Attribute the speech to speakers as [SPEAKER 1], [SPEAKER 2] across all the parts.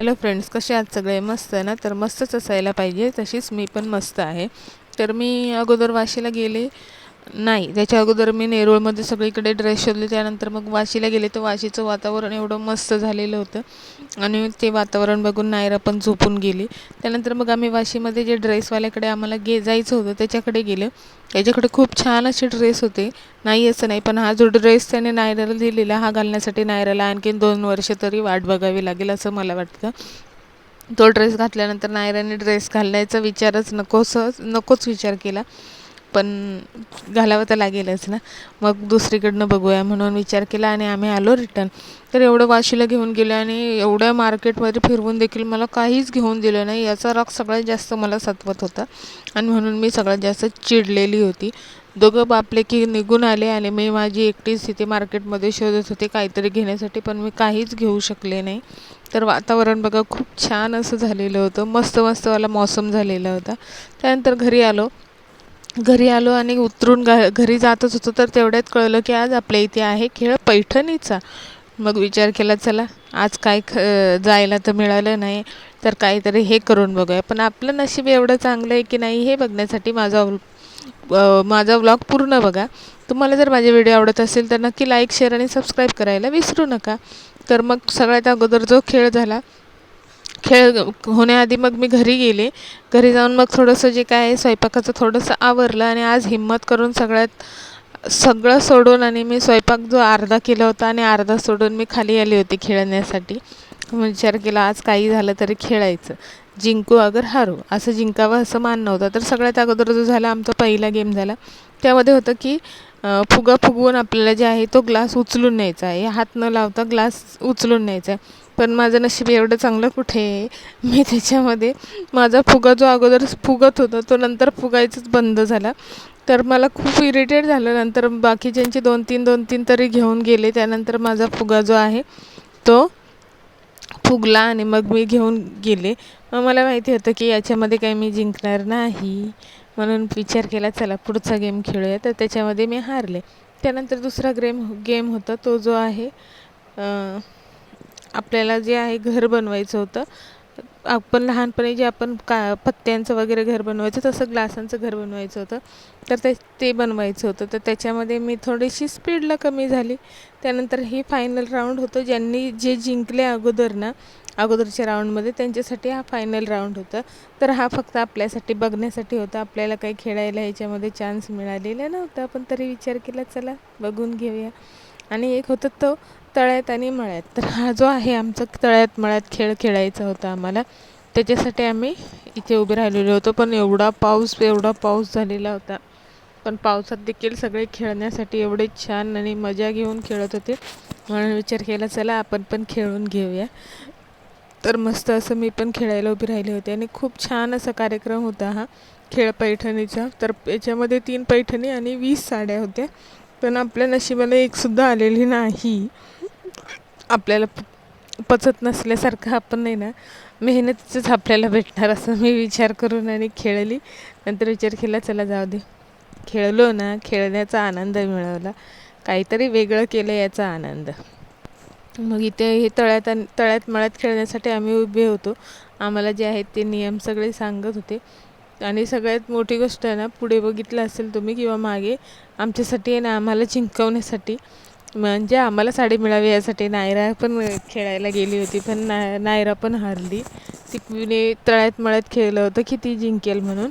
[SPEAKER 1] Hello friends कसे आहात सगळे? मस्त ना? तर मस्तच असायला पाहिजे. तशीच मी पण मस्त आहे. तर मी अगोदर वाशीला गेले. नाही त्याच्या अगोदर मी नेरूळमध्ये सगळीकडे ड्रेस शोधले त्यानंतर मग वाशीला गेले तर वाशीचं वातावरण एवढं मस्त झालेलं होतं. आणि ते वातावरण बघून नायरा पण झोपून गेली. त्यानंतर मग आम्ही वाशीमध्ये जे ड्रेसवाल्याकडे आम्हाला गे जायचं होतं त्याच्याकडे गेलं. त्याच्याकडे खूप छान असे ड्रेस होते. नाही असं नाही पण हा जो ड्रेस त्याने नायराला दिलेला हा घालण्यासाठी नायराला आणखीन दोन वर्ष तरी वाट बघावी लागेल असं मला वाटतं. तो ड्रेस घातल्यानंतर नायराने ड्रेस घालण्याचा विचारच नकोस नकोच विचार केला. पण घालावं तर लागेलच ना. मग दुसरीकडनं बघूया म्हणून विचार केला आणि आम्ही आलो रिटर्न तर एवढं वाशीला घेऊन गेलो आणि एवढ्या मार्केटमध्ये फिरवून देखील मला काहीच घेऊन दिलं नाही. याचा राग सगळ्यात जास्त मला सतवत होता. आणि म्हणून मी सगळ्यात जास्त चिडलेली होती. दोघं बापले की निघून आले आणि मी माझी एकटीच तिथे मार्केटमध्ये शोधत होते. काहीतरी घेण्यासाठी पण मी काहीच घेऊ शकले नाही. तर वातावरण बघा खूप छान असं झालेलं होतं. मस्त मस्तवाला मौसम झालेला होता. त्यानंतर घरी आलो. घरी आलो आणि उतरून घ घरी जातच होतो तर तेवढ्यात कळलं की आज आपल्या इथे आहे खेळ पैठणीचा. मग विचार केला चला आज काय ख जायला तर मिळालं नाही तर काहीतरी हे करून बघूया. पण आपलं नशीब एवढं चांगलं आहे की नाही हे बघण्यासाठी माझा माझा व्लॉग पूर्ण बघा. तुम्हाला जर माझे व्हिडिओ आवडत असेल तर नक्की लाईक शेअर आणि सबस्क्राईब करायला विसरू नका. तर मग सगळ्यात अगोदर जो खेळ झाला खेळ होण्याआधी मग मी घरी गेले. घरी जाऊन मग थोडंसं जे काय आहे स्वयंपाकाचं थोडंसं आवरलं आणि आज हिम्मत करून सगळ्यात सगळं सोडून आणि मी स्वयंपाक जो अर्धा केला होता आणि अर्धा सोडून मी खाली आली होती खेळण्यासाठी. विचार केला आज काही झालं तरी खेळायचं. जिंकू अगर हारू. असं जिंकावं असं मान नव्हतं. तर सगळ्यात अगोदर जो झाला आमचा पहिला गेम झाला त्यामध्ये होतं की फुगा फुगवून आपल्याला जे आहे तो ग्लास उचलून न्यायचा आहे. हात न लावता ग्लास उचलून न्यायचा आहे. पण माझं नशीब एवढं चांगलं कुठे आहे? मी त्याच्यामध्ये माझा फुगा जो अगोदर फुगत होता तो नंतर फुगायचंच बंद झाला. तर मला खूप इरिटेट झालं. नंतर बाकीच्यांचे दोन तीन दोन तीन तरी घेऊन गेले त्यानंतर माझा फुगा जो आहे तो फुगला आणि मग मी घेऊन गेले. मग मला माहिती होतं की याच्यामध्ये काही मी जिंकणार नाही. म्हणून विचार केला चला पुढचा गेम खेळूया. तर त्याच्यामध्ये मी हारले. त्यानंतर दुसरा गेम गेम होता तो जो आहे आपल्याला जे आहे घर बनवायचं होतं. आपण लहानपणी जे आपण का पत्त्यांचं वगैरे घर बनवायचं तसं ग्लासांचं घर बनवायचं होतं. तर ते ते बनवायचं होतं. तर त्याच्यामध्ये मी थोडीशी स्पीडला कमी झाली. त्यानंतर हे फायनल राऊंड होतं. ज्यांनी जे जिंकले अगोदर ना अगोदरच्या राऊंडमध्ये त्यांच्यासाठी हा फायनल राऊंड होता. तर हा फक्त आपल्यासाठी बघण्यासाठी होता. आपल्याला काही खेळायला ह्याच्यामध्ये चान्स मिळालेला नव्हता. पण तरी विचार केला चला बघून घेऊया. आणि एक होतं तो तळ्यात आणि मळ्यात. तर हा जो आहे आमचा तळ्यात मळ्यात खेळ खेळायचा होता आम्हाला. त्याच्यासाठी आम्ही इथे उभे राहिलेलो होतो पण एवढा पाऊस एवढा पाऊस झालेला होता. पण पावसात देखील सगळे खेळण्यासाठी एवढे छान आणि मजा घेऊन खेळत होते. म्हणून विचार केला चला आपण पण खेळून घेऊया. तर मस्त असं मी पण खेळायला उभी राहिली होते आणि खूप छान असा कार्यक्रम होता हा खेळ पैठणीचा. तर याच्यामध्ये तीन पैठणी आणि वीस साड्या होत्या. पण आपल्या नशिबाला एकसुद्धा आलेली नाही. आपल्याला पचत नसल्यासारखं आपण नाही ना मेहनतीचंच आपल्याला भेटणार असं मी विचार करून आणि खेळली. नंतर विचार केला चला जाऊ दे. खेळलो ना खेळण्याचा आनंद मिळवला. काहीतरी वेगळं केलं याचा आनंद. मग इथे हे तळ्यात तळ्यात मळ्यात खेळण्यासाठी आम्ही उभे होतो. आम्हाला जे आहेत ते नियम सगळे सांगत होते. आणि सगळ्यात मोठी गोष्ट आहे ना पुढे बघितलं असेल तुम्ही किंवा मागे आमच्यासाठी आहे ना आम्हाला जिंकवण्यासाठी म्हणजे आम्हाला साडी मिळावी यासाठी नायरा पण खेळायला गेली होती पण ना नायरा पण हारली. तिने तळ्यात मळ्यात खेळलं होतं की ती जिंकेल म्हणून.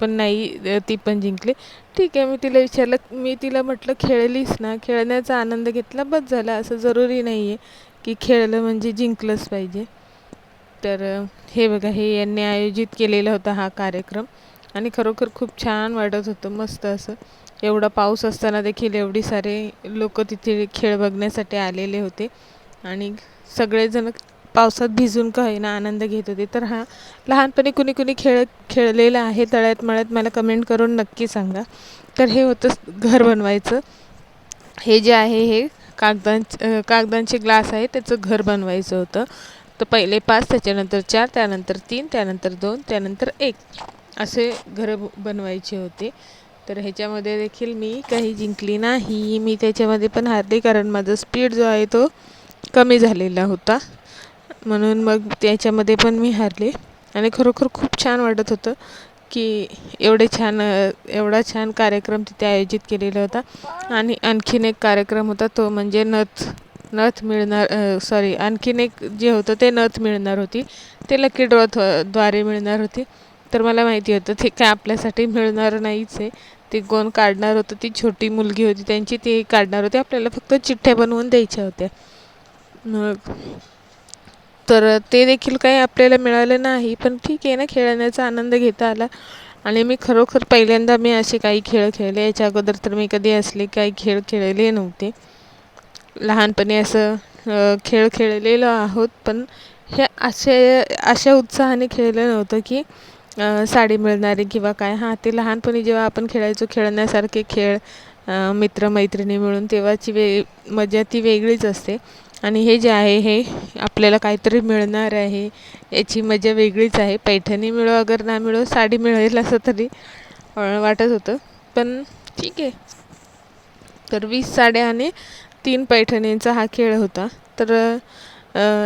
[SPEAKER 1] पण नाही ती पण जिंकली. ठीक आहे मी तिला विचारलं मी तिला म्हटलं खेळलीस ना? खेळण्याचा आनंद घेतला बस झाला. असं जरुरी नाही आहे की खेळलं म्हणजे जिंकलंच पाहिजे. तर हे बघा हे यांनी आयोजित केलेला होता हा कार्यक्रम. आणि खरोखर खूप छान वाटत होतं मस्त असं. एवढा पाऊस असताना देखील एवढी सारे लोक तिथे खेळ बघण्यासाठी आलेले होते. आणि सगळेजण पावसात भिजून का होईना आनंद घेत होते. तर हा लहानपणी कुणी कुणी खेळ खेळलेला आहे. तळ्यात मळ्यात मला कमेंट करून नक्की सांगा. तर हे होतं घर बनवायचं. हे जे आहे हे कागदां कागदांचे ग्लास आहे. त्याचं घर बनवायचं होतं. तर पहिले पाच त्याच्यानंतर चार त्यानंतर तीन त्यानंतर दोन त्यानंतर एक असे घरं बनवायचे होते. तर ह्याच्यामध्ये देखील मी काही जिंकली नाही. मी त्याच्यामध्ये पण हारली कारण माझा स्पीड जो आहे तो कमी झालेला होता. म्हणून मग त्याच्यामध्ये पण मी हारले. आणि खरोखर खूप छान वाटत होतं की एवढे छान एवढा छान कार्यक्रम तिथे आयोजित केलेला होता. आणि आणखीन एक कार्यक्रम होता तो म्हणजे नथ नथ मिळणार सॉरी आणखीन एक जे होतं ते नथ मिळणार होती. ते लकी ड्रॉ द्वारे मिळणार होती. तर मला माहिती होतं ते काय आपल्यासाठी मिळणार नाहीच. आहे ते कोण काढणार होतं ती छोटी मुलगी होती त्यांची ती काढणार होती. आपल्याला फक्त चिठ्ठ्या बनवून द्यायच्या होत्या. मग तर ते देखील काही आपल्याला मिळालं नाही पण ठीक आहे ना खेळण्याचा आनंद घेता आला. आणि मी खरोखर पहिल्यांदा मी असे काही खेळ खेळले. याच्या अगोदर तर मी कधी असले काही खेळ खेळले नव्हते. लहानपणी असं खेळ खेळलेलो आहोत पण हे असे अशा उत्साहाने खेळलं नव्हतं की साडी मिळणारी किंवा काय? हां ते लहानपणी जेव्हा आपण खेळायचो खेळण्यासारखे खेळ मित्रमैत्रिणी मिळून तेव्हाची वे मजा ती वेगळीच असते. आणि हे जे आहे हे आपल्याला काहीतरी मिळणार आहे याची मजा वेगळीच आहे. पैठणी मिळो अगर ना मिळो साडी मिळेल असं तरी वाटत होतं. पण ठीक आहे. तर वीस साड्या आणि तीन पैठणींचा हा खेळ होता. तर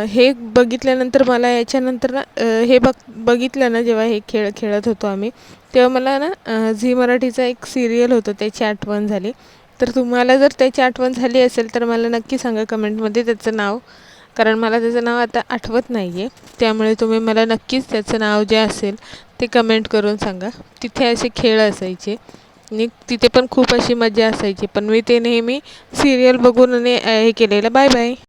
[SPEAKER 1] हे बघितल्यानंतर मला याच्यानंतर ना हे बघ बघितलं ना जेव्हा हे खेळ खेळत होतो आम्ही तेव्हा मला ना झी मराठीचा एक सिरियल होतं त्याची आठवण झाली. तर तुम्हाला जर त्याची आठवण झाली असेल तर मला नक्की सांगा कमेंटमध्ये त्याचं नाव. कारण मला त्याचं नाव आता आठवत नाही आहे त्यामुळे तुम्ही मला नक्कीच त्याचं नाव जे असेल ते कमेंट करून सांगा. तिथे असे खेळ असायचे. आणि तिथे पण खूप अशी मजा असायची. पण मी ते नेहमी सिरियल बघून आणि हे केलेलं. Bye bye